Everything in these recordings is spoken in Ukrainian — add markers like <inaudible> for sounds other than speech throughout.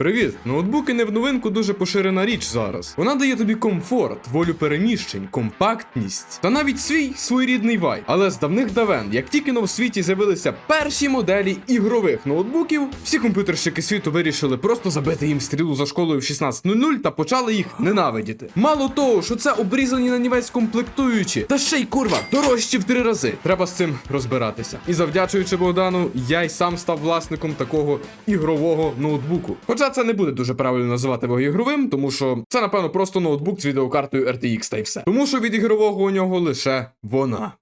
Привіт! Ноутбуки не в новинку дуже поширена річ зараз. Вона дає тобі комфорт, волю переміщень, компактність та навіть свій своєрідний вай. Але з давних давен, як тільки но в світі з'явилися перші моделі ігрових ноутбуків, всі комп'ютерщики світу вирішили просто забити їм стрілу за школою в 16.00 та почали їх ненавидіти. Мало того, що це обрізані на нівець комплектуючі, та ще й курва дорожчі в три рази. Треба з цим розбиратися. І завдячуючи Богдану, я й сам став власником такого ігрового ноутбуку. Хоча це не буде дуже правильно називати його ігровим, тому що це, напевно, просто ноутбук з відеокартою RTX та й все. Тому що від ігрового у нього лише вона.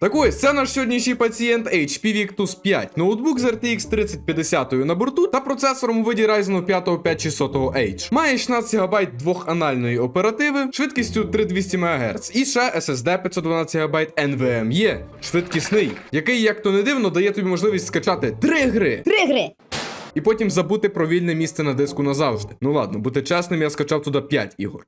Так ось, це наш сьогоднішній пацієнт HP Victus 5, ноутбук з RTX 3050 на борту та процесором у виді Ryzen 5 5600H. Має 16 ГБ двоханальної оперативи, швидкістю 3200 МГц і ще SSD 512 ГБ NVMe, швидкісний, який, як то не дивно, дає тобі можливість скачати 3 гри Три гри. І потім забути про вільне місце на диску назавжди. Ну ладно, бути чесним, я скачав туди 5 ігор.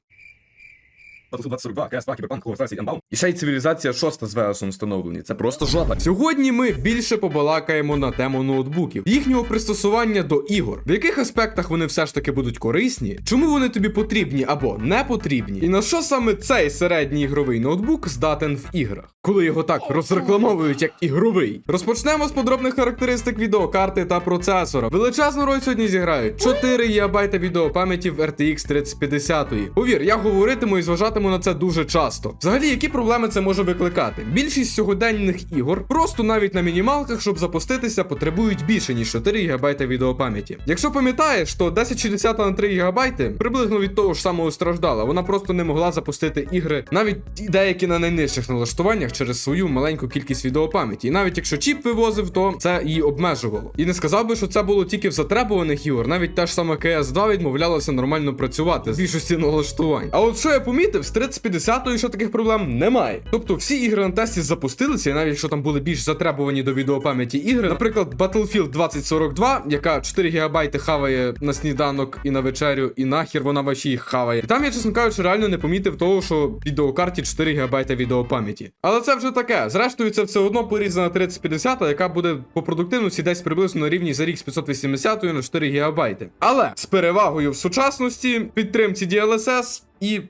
Battlefield 2042, CS2, Cyberpunk, Hogwarts Unbound. І ще й цивілізація 6 з Веосом встановлені. Це просто жопа. Сьогодні ми більше побалакаємо на тему ноутбуків, їхнього пристосування до ігор, в яких аспектах вони все ж таки будуть корисні, чому вони тобі потрібні або не потрібні, і на що саме цей середній ігровий ноутбук здатен в іграх, коли його так розрекламовують як ігровий. Розпочнемо з подробних характеристик відеокарти та процесора. Величезну роль сьогодні зіграють 4 ГБ відеопам'яті в RTX 3050. Повір, я говоритиму і зважатиму на це дуже часто. Взагалі, які проблеми це може викликати? Більшість сьогоденних ігор просто навіть на мінімалках, щоб запуститися, потребують більше ніж 4 ГБ відеопам'яті. Якщо пам'ятаєш, то 1060 на 3 ГБ приблизно від того ж самого страждала. Вона просто не могла запустити ігри, навіть деякі на найнижчих налаштуваннях через свою маленьку кількість відеопам'яті. І навіть якщо чіп вивозив, то це її обмежувало. І не сказав би, що це було тільки в затребуваних ігор. Навіть та ж сама CS2 відмовлялася нормально працювати з більшості налаштувань. А от що я помітив, 3050 що таких проблем немає. Тобто всі ігри на тесті запустилися, і навіть якщо там були більш затребувані до відеопам'яті ігри, наприклад, Battlefield 2042, яка 4 ГБ хаває на сніданок і на вечерю, і нахер вона ваші їх хаває. І там я, чесно кажучи, реально не помітив того, що відеокарті 4 ГБ відеопам'яті. Але це вже таке. Зрештою, це все одно порізана 3050, яка буде по продуктивності десь приблизно на рівні за рік з 580 на 4 ГБ. Але з перевагою в сучасності, підтримці DLSS і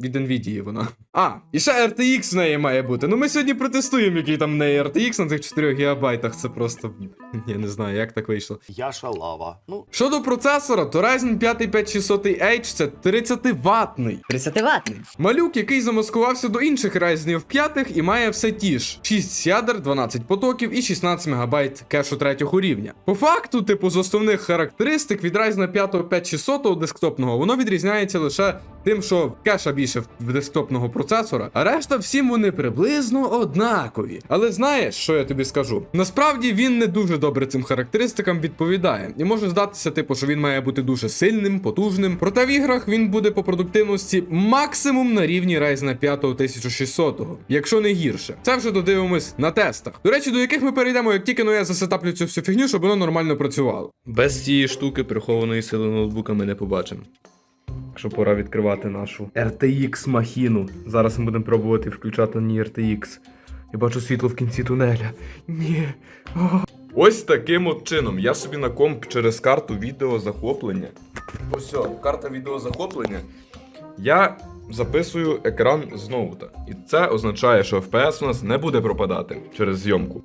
від Nvidia вона. А, і ще RTX в неї має бути. Ну ми сьогодні протестуємо, який там в неї RTX на цих 4 гігабайтах. Це просто. Я не знаю, як так вийшло. Я шалава. Ну, Щодо процесора, то Ryzen 5 5600H це 30 ватний 30 ватний. Малюк, який замаскувався до інших Ryzen 5 і має все ті ж: 6 ядер, 12 потоків і 16 МБ кешу третього рівня. По факту, типу, з основних характеристик від Ryzen 5 5600 десктопного воно відрізняється лише тим, що кеша більше в десктопного процесора, а решта всім вони приблизно однакові. Але знаєш, що я тобі скажу? Насправді він не дуже добре цим характеристикам відповідає, і може здатися, типу, що він має бути дуже сильним, потужним. Проте в іграх він буде по продуктивності максимум на рівні Ryzen 5 1600, якщо не гірше. Це вже додивимось на тестах. До речі, до яких ми перейдемо, як тільки ну я засетаплю цю всю фігню, щоб воно нормально працювало. Без цієї штуки прихованої сили ноутбука ми не побачимо. Що пора відкривати нашу RTX махіну. Зараз ми будемо пробувати включати на ній RTX. Я бачу світло в кінці тунеля. Ні. Ось таким от чином. Я собі на комп через карту відеозахоплення. Ось, карта відеозахоплення. Я записую екран з ноута. І це означає, що FPS у нас не буде пропадати через зйомку.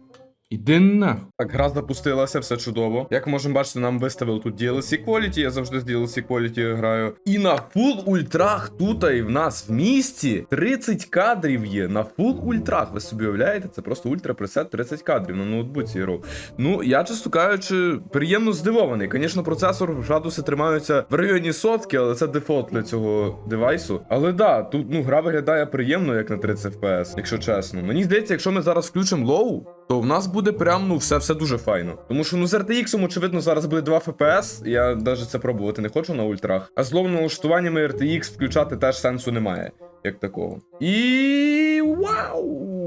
Іди на. Так, гра запустилася, все чудово. Як можемо бачити, нам виставили тут DLC Quality, я завжди з DLC Quality граю. І на Full ультрах тут і в нас в місті 30 кадрів є. На Full ультрах. Ви собі уявляєте? Це просто ультра пресет 30 кадрів на ноутбуці грав. Ну, я, чесно кажучи, приємно здивований. Звісно, процесор градуси тримаються в районі сотки, але це дефолт для цього девайсу. Але да, тут ну гра виглядає приємно, як на 30 FPS, якщо чесно. Мені здається, якщо ми зараз включимо лоу, то в нас буде прям ну все все дуже файно. Тому що ну з RTX, очевидно, зараз буде 2 FPS. Я навіть це пробувати не хочу на ультрах. А з налаштуваннями RTX включати теж сенсу немає, як такого. І вау!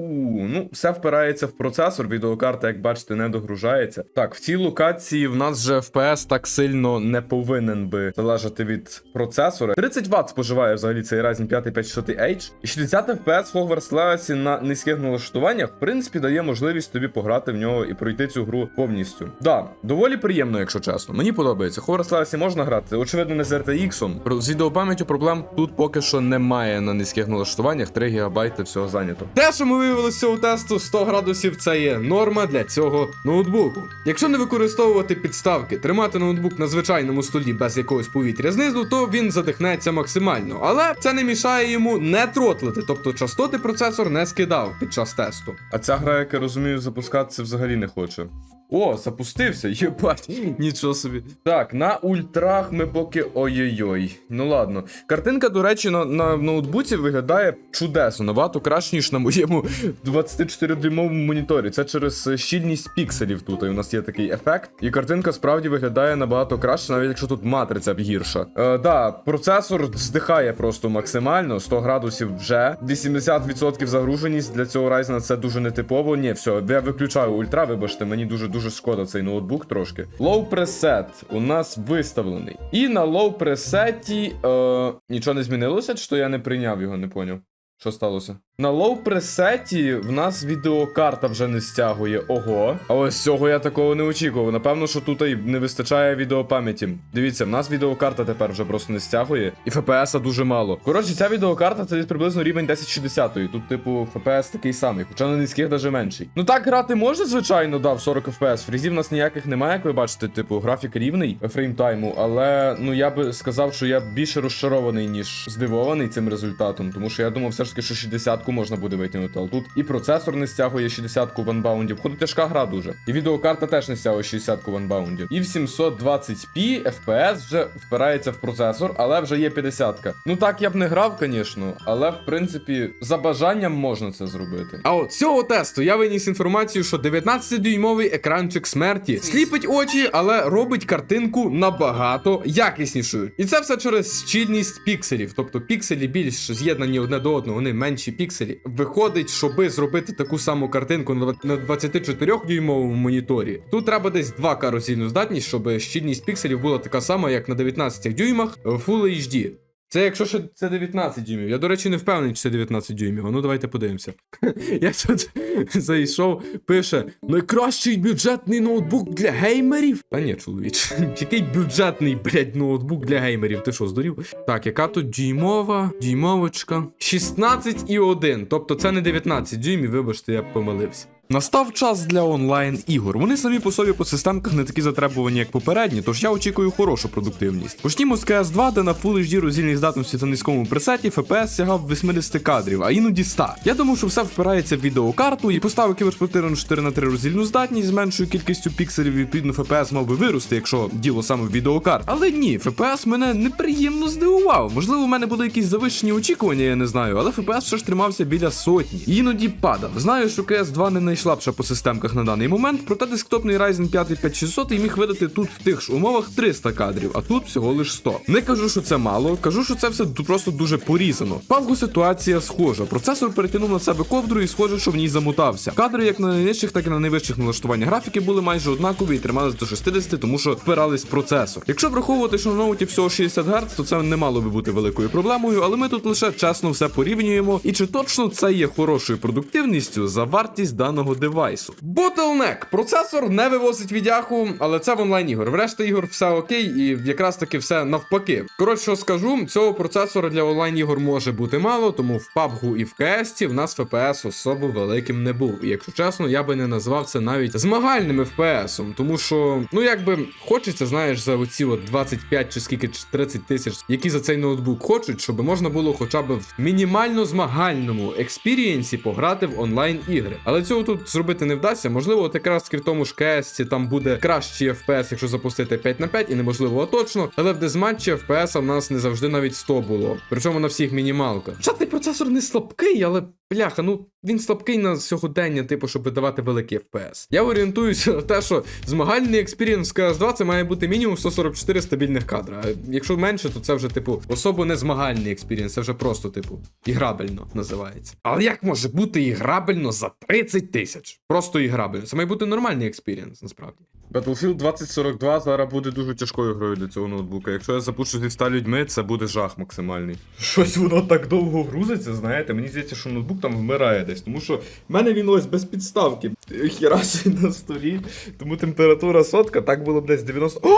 Ну, все впирається в процесор. Відеокарта, як бачите, не догружається. Так, в цій локації в нас же FPS так сильно не повинен би залежати від процесора. 30 Вт споживає взагалі цей Ryzen 5 5600H. І 60 FPS в Legacy на низьких налаштуваннях, в принципі, дає можливість тобі пограти в нього і пройти цю гру повністю. Да, доволі приємно, якщо чесно. Мені подобається. Hogwarts Legacy можна грати. Очевидно, не з RTX. З відеопам'яттю проблем тут поки що немає на низьких налаштуваннях. 3 ГБ всього зайнято. Те, що ми виявили з цього тесту, 100 градусів це є норма для цього ноутбуку. Якщо не використовувати підставки, тримати ноутбук на звичайному столі без якогось повітря знизу, то він задихнеться максимально. Але це не мішає йому не тротлити, тобто частоти процесор не скидав під час тесту. А ця гра, як я розумію, запускатися взагалі не хоче. О, запустився, єбать, нічого собі. Так, на ультрах ми поки. Ой-ой-ой. Ну ладно. Картинка, до речі, на, на ноутбуці виглядає чудесно, набагато краще, ніж на моєму 24-дюймовому моніторі. Це через щільність пікселів тут. І у нас є такий ефект. І картинка справді виглядає набагато краще, навіть якщо тут матриця гірша. Е, да, процесор здихає просто максимально, 100 градусів вже. 80% загруженість для цього Ryzen це дуже нетипово. Ні, все, я виключаю ультра, вибачте, мені дуже дуже шкода цей ноутбук трошки. Low preset у нас виставлений. І на low пресеті е, нічого не змінилося, чи то я не прийняв його, не поняв. Що сталося? На лоу пресеті в нас відеокарта вже не стягує. Ого. А ось цього я такого не очікував. Напевно, що тут і не вистачає відеопам'яті. Дивіться, в нас відеокарта тепер вже просто не стягує, і ФПС дуже мало. Коротше, ця відеокарта це приблизно рівень 1060. Тут, типу, ФПС такий самий, хоча на низьких даже менший. Ну так грати можна, звичайно, да, в 40 FPS. Фрізів в нас ніяких немає, як ви бачите, типу, графік рівний фреймтайму, але ну я би сказав, що я більше розчарований, ніж здивований цим результатом, тому що я думав все ж таки, що 60-ку можна буде витягнути, але тут і процесор не стягує 60-ку ванбаундів. Хоч тяжка гра дуже. І відеокарта теж не стягує 60-ку ванбаундів. І в 720p FPS вже впирається в процесор, але вже є 50-ка. Ну так я б не грав, звісно, але в принципі за бажанням можна це зробити. А от цього тесту я виніс інформацію, що 19-дюймовий екранчик смерті сліпить очі, але робить картинку набагато якіснішою. І це все через щільність пікселів. Тобто пікселі більш з'єднані одне до одного, вони менші пікселі. Виходить, щоби зробити таку саму картинку на 24-дюймовому моніторі. Тут треба десь 2К роздільну здатність, щоб щільність пікселів була така сама, як на 19 дюймах Full HD. Це якщо ще це 19 дюймів. Я, до речі, не впевнений, чи це 19 дюймів. Ну давайте подивимося. <laughs> Я тут <laughs> зайшов, пише: найкращий бюджетний ноутбук для геймерів. Та ні, чоловіч. <laughs> Який бюджетний, блядь, ноутбук для геймерів? Ти що, здурів? Так, яка тут дюймова, дюймовочка. 16,1. Тобто це не 19 дюймів, вибачте, я помилився. Настав час для онлайн ігор. Вони самі по собі по системках не такі затребувані, як попередні, тож я очікую хорошу продуктивність. Почнімо з CS 2, де на Full HD роздільній здатності та низькому пресеті FPS сягав 80 кадрів, а іноді 100. Я думав, що все впирається в відеокарту і поставив кіберспортивну 4 на 3 роздільну здатність з меншою кількістю пікселів, відповідно FPS мав би вирости, якщо діло саме в відеокарт. Але ні, FPS мене неприємно здивував. Можливо, у мене були якісь завищені очікування, я не знаю, але FPS все ж тримався біля сотні. Іноді падав. Знаю, що CS 2 не найслабша по системках на даний момент, проте десктопний Ryzen 5 5600 міг видати тут в тих ж умовах 300 кадрів, а тут всього лиш 100. Не кажу, що це мало, кажу, що це все просто дуже порізано. Павгу ситуація схожа. Процесор перетягнув на себе ковдру і схоже, що в ній замотався. Кадри як на найнижчих, так і на найвищих налаштуваннях графіки були майже однакові і тримались до 60, тому що впирались в процесор. Якщо враховувати, що на ноуті всього 60 Гц, то це не мало би бути великою проблемою, але ми тут лише чесно все порівнюємо. І чи точно це є хорошою продуктивністю за вартість даного девайсу? Bottleneck. Процесор не вивозить відяху, але це в онлайн ігор. Врешті ігор все окей, і якраз таки все навпаки. Коротше, що скажу, цього процесора для онлайн ігор може бути мало, тому в PUBG і в CS в нас FPS особо великим не був. І якщо чесно, я би не назвав це навіть змагальним FPS, тому що, ну якби хочеться, знаєш, за оці от 25 чи скільки чи 30 тисяч, які за цей ноутбук хочуть, щоб можна було хоча б в мінімально змагальному експірієнсі пограти в онлайн ігри. Але цього тут зробити не вдасться. Можливо, от якраз в тому ж КС там буде кращий FPS, якщо запустити 5 на 5, і неможливо точно. Але в дезматчі FPS в нас не завжди навіть 100 було. Причому на всіх мінімалках. Чатний процесор не слабкий, але бляха, ну він слабкий на сьогодення, типу, щоб видавати великий FPS. Я орієнтуюся на те, що змагальний експірієнс в CS2 це має бути мінімум 144 стабільних кадра. А якщо менше, то це вже, типу, особо не змагальний експірієнс, це вже просто, типу, іграбельно називається. Але як може бути іграбельно за 30 тисяч? Просто іграбельно. Це має бути нормальний експірієнс, насправді. Battlefield 2042 зараз буде дуже тяжкою грою для цього ноутбука. Якщо я запущу зі 100 людьми, це буде жах максимальний. Щось воно так довго грузиться, знаєте. Мені здається, що ноутбук там вмирає десь. Тому що в мене він ось без підставки. Хіраший на столі. Тому температура сотка, так було б десь 90. О!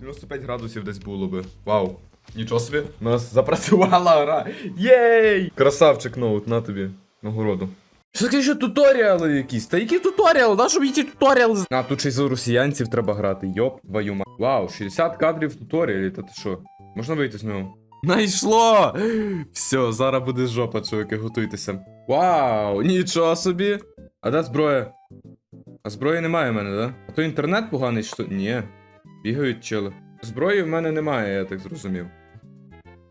95 градусів десь було би. Вау. Нічого собі. У нас запрацювала гра. Єй! Красавчик ноут, на тобі. Нагороду. Що таке що туторіали якісь? Та які туторіали? Да, щоб ті туторіали? А, тут ще й за росіянців треба грати. Йоп, твою ма. Вау, 60 кадрів туторіалі, та ти що? Можна вийти з нього? Найшло! Все, зараз буде жопа, чоловіки, готуйтеся. Вау, нічого собі. А де зброя? А зброї немає в мене, да? А то інтернет поганий, що. Ні. Бігають чили. Зброї в мене немає, я так зрозумів.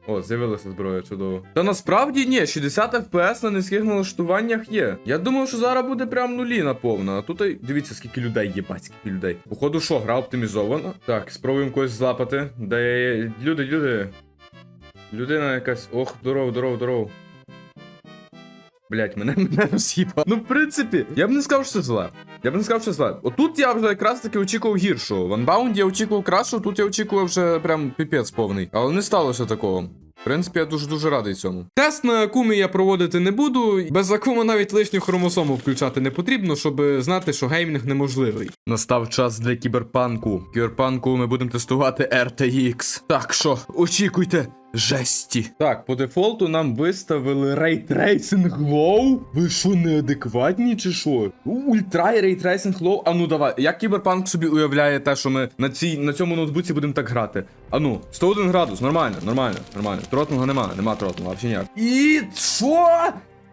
О, з'явилася зброя, чудово. Та насправді ні, 60 FPS на низьких налаштуваннях є. Я думав, що зараз буде прям нулі наповно. А тут дивіться, скільки людей є, скільки людей. Походу, що, гра оптимізована. Так, спробуємо когось злапати. Де. Люди, люди. Людина якась. Ох, здорово, здорово, здорово. Блять, мене <laughs> мене роз'їбав. Ну, в принципі, я б не сказав, що це зле. Я б не сказав, що це зле. Отут я вже якраз таки очікував гіршого. В Unbound я очікував кращого, тут я очікував вже прям піпець повний. Але не сталося такого. В принципі, я дуже дуже радий цьому. Тест на Акумі я проводити не буду. Без Акума навіть лишню хромосому включати не потрібно, щоб знати, що геймінг неможливий. Настав час для кіберпанку. Кіберпанку ми будемо тестувати RTX. Так що, очікуйте. Жесті. Так, по дефолту нам виставили Tracing Low. Ви що, неадекватні чи що? Ультра Ray Tracing Low. А ну давай. Як кіберпанк собі уявляє те, що ми на цій на цьому ноутбуці будемо так грати? А ну, 101 градус, нормально, нормально, нормально. Тротлинга нема, нема тротлинга, взагалі ніяк. І що?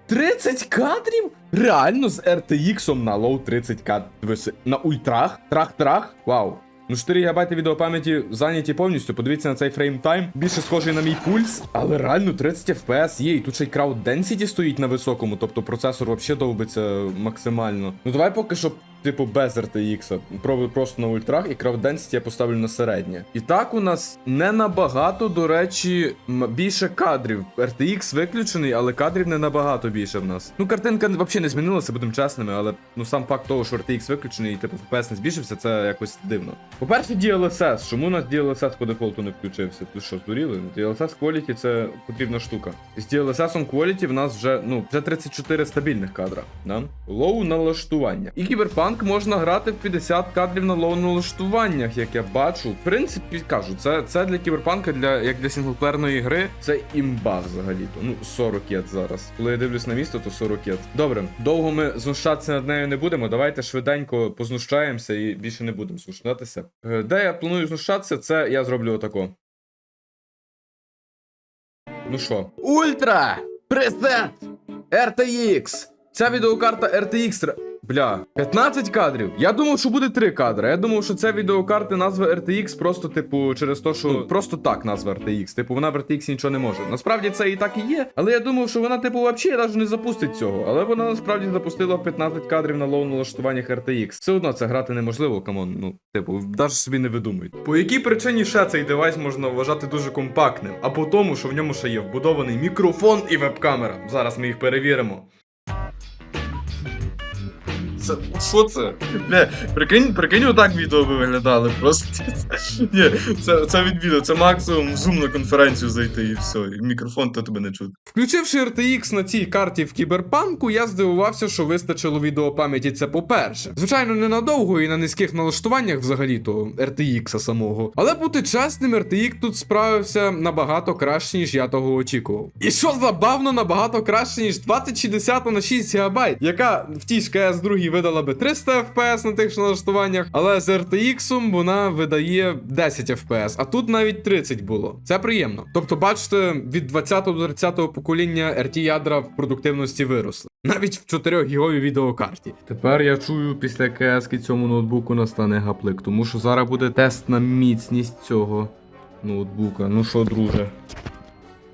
30 кадрів? Реально з RTX на лоу 30 кадрів. На ультрах? Трах-трах? Вау. Ну 4 ГБ відеопам'яті зайняті повністю. Подивіться на цей фреймтайм. Більше схожий на мій пульс. Але реально 30 FPS є. І тут ще й крауд Density стоїть на високому, тобто процесор взагалі довбиться максимально. Ну давай поки що. Типу без RTX, пробую просто на ультрах і Density я поставлю на середнє. І так у нас не набагато, до речі, більше кадрів. RTX виключений, але кадрів не набагато більше в нас. Ну, картинка взагалі не змінилася, будемо чесними, але ну сам факт того, що RTX виключений і типу FPS не збільшився, це якось дивно. По-перше, DLSS. Чому у нас DLSS по дефолту не включився? Ти що, здуріли? DLSS Quality це потрібна штука. З DLSS Quality в нас вже, ну, вже 34 стабільних кадра. Да? Лоу налаштування. І кіберпанк можна грати в 50 кадрів на лоу налаштуваннях, як я бачу. В принципі, кажу, це, це для кіберпанка, для, як для синглплеерної гри, це імба взагалі-то. Ну, 40 єт зараз. Коли я дивлюсь на місто, то 40 єт. Добре, довго ми знущатися над нею не будемо. Давайте швиденько познущаємося і більше не будемо знущатися. Е, Де я планую знущатися, це я зроблю отако. Ну що? Ультра! Пресет! RTX! Ця відеокарта RTX. Бля, 15 кадрів. Я думав, що буде 3 кадри. Я думав, що ця відеокарта назва RTX просто, типу, через те, що ну, просто так назва RTX. Типу, вона в RTX нічого не може. Насправді це і так і є. Але я думав, що вона, типу, взагалі навіть не запустить цього. Але вона насправді запустила 15 кадрів на лоу налаштуваннях RTX. Все одно це грати неможливо, камон. Ну, типу, навіть собі не видумують. По якій причині ще цей девайс можна вважати дуже компактним? А по тому, що в ньому ще є вбудований мікрофон і веб-камера. Зараз ми їх перевіримо. Це що це? Бля, прикинь, прикинь, отак відео би виглядали просто. Ні, це, це від відео, це максимум зум на конференцію зайти і все. І мікрофон то тебе не чути. Включивши RTX на цій карті в кіберпанку, я здивувався, що вистачило відеопам'яті це по-перше. Звичайно, ненадовго і на низьких налаштуваннях взагалі-то RTX самого. Але бути чесним, RTX тут справився набагато краще, ніж я того очікував. І що забавно, набагато краще, ніж 2060 на 6 ГБ, яка в тій ж КС 2 видала би 300 FPS на тих ж налаштуваннях, але з RTX вона видає 10 FPS, а тут навіть 30 було. Це приємно. Тобто, бачите, від 20 до 30 покоління RT ядра в продуктивності виросли. Навіть в 4 гіговій відеокарті. Тепер я чую, після КС цьому ноутбуку настане гаплик, тому що зараз буде тест на міцність цього ноутбука. Ну що, друже?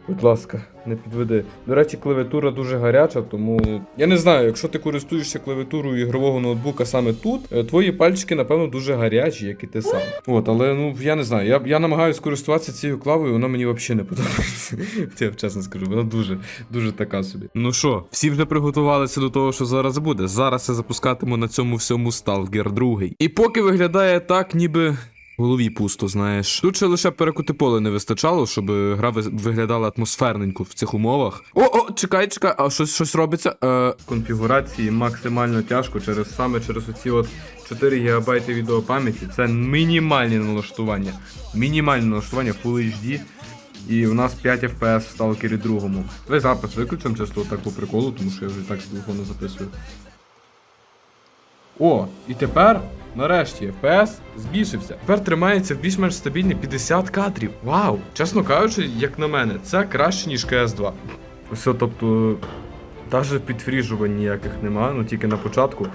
Будь ласка, не підведи. До речі, клавіатура дуже гаряча, тому я не знаю, якщо ти користуєшся клавіатурою ігрового ноутбука саме тут, е, твої пальчики, напевно, дуже гарячі, як і ти сам. От, але ну я не знаю. Я, я намагаюся користуватися цією клавою, вона мені взагалі не подобається. <laughs> Я чесно скажу, вона дуже, дуже така собі. Ну що, всі вже приготувалися до того, що зараз буде. Зараз я запускатиму на цьому всьому Stalker 2. І поки виглядає так, ніби. В голові пусто, знаєш. Тут ще лише перекути поле не вистачало, щоб гра виглядала атмосферненько в цих умовах. О, о, чекай, чекай, а щось щось робиться. Е... Конфігурації максимально тяжко через саме через оці от 4 ГБ відеопам'яті. Це мінімальні налаштування. Мінімальне налаштування Full HD. І у нас 5 FPS в Stalker 2. Ви запис виключимо чисто так по приколу, тому що я вже так з телефону записую. О, і тепер, нарешті, FPS збільшився. Тепер тримається в більш-менш стабільні 50 кадрів. Вау! Чесно кажучи, як на мене, це краще, ніж CS2. Все, тобто, навіть підфріжувань ніяких нема, ну тільки на початку.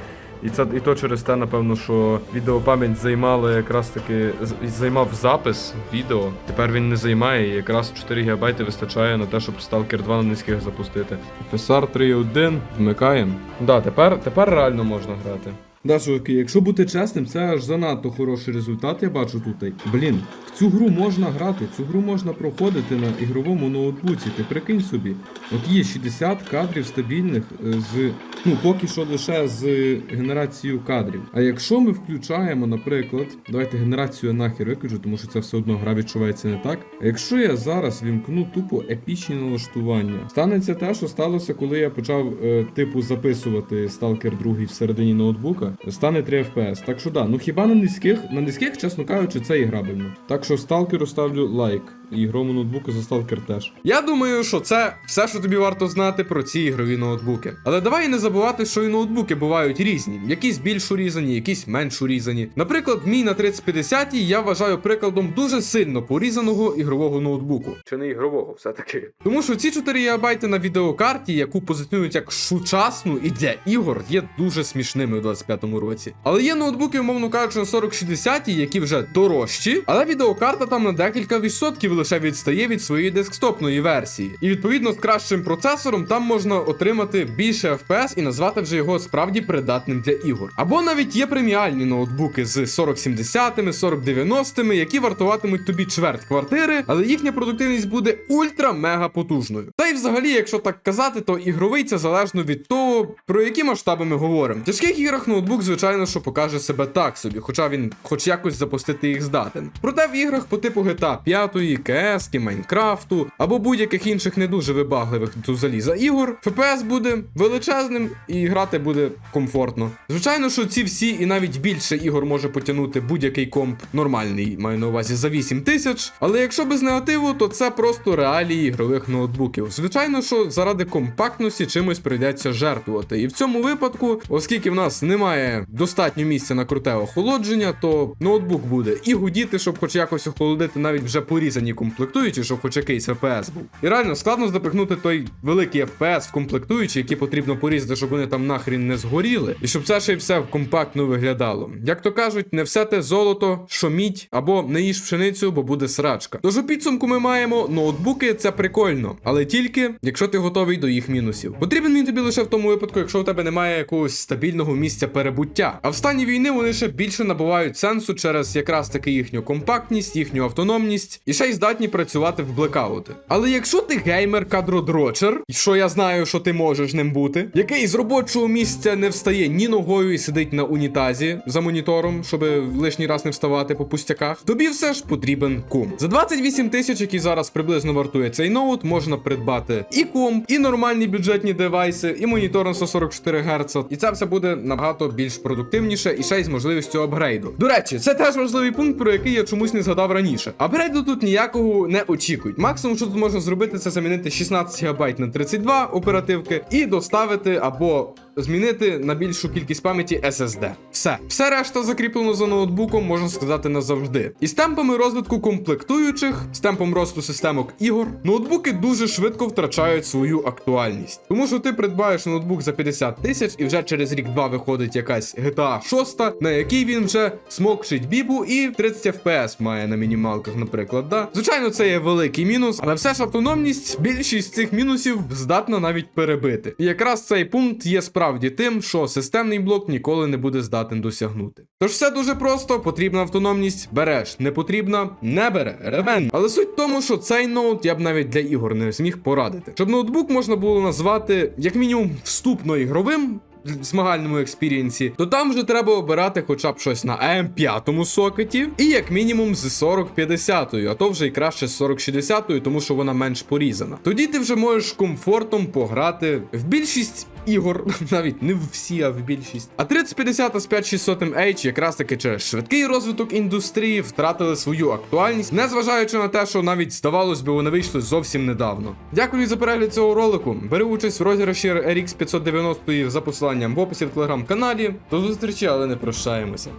І це і то через те, напевно, що відеопам'ять займала якраз таки займав запис відео. Тепер він не займає, і якраз 4 ГБ вистачає на те, щоб Stalker 2 на низьких запустити. FSR 3.1 вмикаємо. Да, тепер, тепер реально можна грати. Да, чуваки, якщо бути чесним, це аж занадто хороший результат, я бачу тут. Блін, в цю гру можна грати, цю гру можна проходити на ігровому ноутбуці. Ти прикинь собі. От є 60 кадрів стабільних е, з. Ну, поки що лише з генерацією кадрів. А якщо ми включаємо, наприклад, давайте генерацію нахер виключу, тому що це все одно гра відчувається не так. А якщо я зараз вімкну тупо епічні налаштування, станеться те, що сталося, коли я почав е, типу записувати Stalker 2 всередині ноутбука, стане 3 FPS. Так що да, ну хіба на низьких, на низьких, чесно кажучи, це іграбельно. Так що Stalker ставлю лайк. І ігровому ноутбуку за Stalker теж. Я думаю, що це все, що тобі варто знати про ці ігрові ноутбуки. Але давай не забувати, що і ноутбуки бувають різні. Якісь більш урізані, якісь менш урізані. Наприклад, мій на 3050 я вважаю прикладом дуже сильно порізаного ігрового ноутбуку. Чи не ігрового, все-таки. Тому що ці 4 ГБ на відеокарті, яку позиціонують як сучасну і для ігор, є дуже смішними у 25-му році. Але є ноутбуки, умовно кажучи, на 4060, які вже дорожчі, але відеокарта там на декілька відсотків лише відстає від своєї десктопної версії. І відповідно з кращим процесором там можна отримати більше FPS і назвати вже його справді придатним для ігор. Або навіть є преміальні ноутбуки з 4070-ми, 4090-ми, які вартуватимуть тобі чверть квартири, але їхня продуктивність буде ультра-мега потужною. Та й взагалі, якщо так казати, то ігровий це залежно від того, про які масштаби ми говоримо. В тяжких іграх ноутбук, звичайно, що покаже себе так собі, хоча він хоч якось запустити їх здатен. Проте в іграх по типу GTA 5, CS, Майнкрафту або будь-яких інших не дуже вибагливих до заліза ігор, FPS буде величезним і грати буде комфортно. Звичайно, що ці всі і навіть більше ігор може потягнути будь-який комп нормальний, маю на увазі за 8 тисяч. Але якщо без негативу, то це просто реалії ігрових ноутбуків. Звичайно, що заради компактності чимось прийдеться жертвувати. І в цьому випадку, оскільки в нас немає достатньо місця на круте охолодження, то ноутбук буде і гудіти, щоб хоч якось охолодити навіть вже порізані комплектуючі, щоб хоч якийсь FPS був. І реально складно запихнути той великий FPS в комплектуючі, які потрібно порізати, щоб вони там нахрін не згоріли, і щоб це ще й все компактно виглядало. Як то кажуть, не все те золото, що мідь, або не їж пшеницю, бо буде срачка. Тож у підсумку ми маємо ноутбуки, це прикольно, але тільки якщо ти готовий до їх мінусів. Потрібен він тобі лише в тому випадку, якщо в тебе немає якогось стабільного місця перебуття. А в стані війни вони ще більше набувають сенсу через якраз таки їхню компактність, їхню автономність і ще й здатні працювати в блекаути. Але якщо ти геймер кадродрочер, що я знаю, що ти можеш ним бути, який з робочого місця не встає ні ногою і сидить на унітазі за монітором, щоб лишній раз не вставати по пустяках, тобі все ж потрібен кум. За 28 тисяч, які зараз приблизно вартує цей ноут, можна придбати і кум, і нормальні бюджетні девайси, і монітор на 144 Гц. І це все буде набагато більш продуктивніше і ще й з можливістю апгрейду. До речі, це теж важливий пункт, про який я чомусь не згадав раніше. Апгрейду тут ніякого не очікують. Максимум, що тут можна зробити, це замінити 16 ГБ на 32 оперативки і доставити або змінити на більшу кількість пам'яті SSD. Все. Все решта закріплено за ноутбуком, можна сказати, назавжди. І з темпами розвитку комплектуючих, з темпом росту системок ігор, ноутбуки дуже швидко втрачають свою актуальність. Тому що ти придбаєш ноутбук за 50 тисяч, і вже через рік-два виходить якась GTA 6, на якій він вже смокчить бібу і 30 FPS має на мінімалках, наприклад. Да? Звичайно, це є великий мінус, але все ж автономність більшість цих мінусів здатна навіть перебити. І якраз цей пункт є справді тим, що системний блок ніколи не буде здатен досягнути. Тож все дуже просто, потрібна автономність, береш, не потрібна, не бере, ревен. Але суть в тому, що цей ноут я б навіть для ігор не зміг порадити. Щоб ноутбук можна було назвати як мінімум вступно ігровим. Змагальному експірієнсі, то там вже треба обирати хоча б щось на AM5 сокеті, і як мінімум з 4050, а то вже і краще з 4060, тому що вона менш порізана. Тоді ти вже можеш комфортом пограти в більшість ігор, <laughs> навіть не всі, а в більшість. А 3050 з 5600H якраз таки через швидкий розвиток індустрії втратили свою актуальність, незважаючи на те, що навіть здавалось би, вони вийшли зовсім недавно. Дякую за перегляд цього ролику. Бери участь в розіграші RX 590 за посиланням в описі в телеграм-каналі. До зустрічі, але не прощаємося.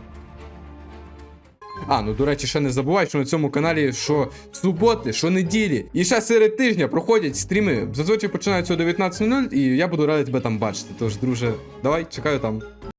А, ну до речі, ще не забувай, що на цьому каналі що суботи, що неділі, і ще серед тижня проходять стріми. Зазвичай починаються о 19.00, і я буду радий тебе там бачити. Тож, друже, давай, чекаю там.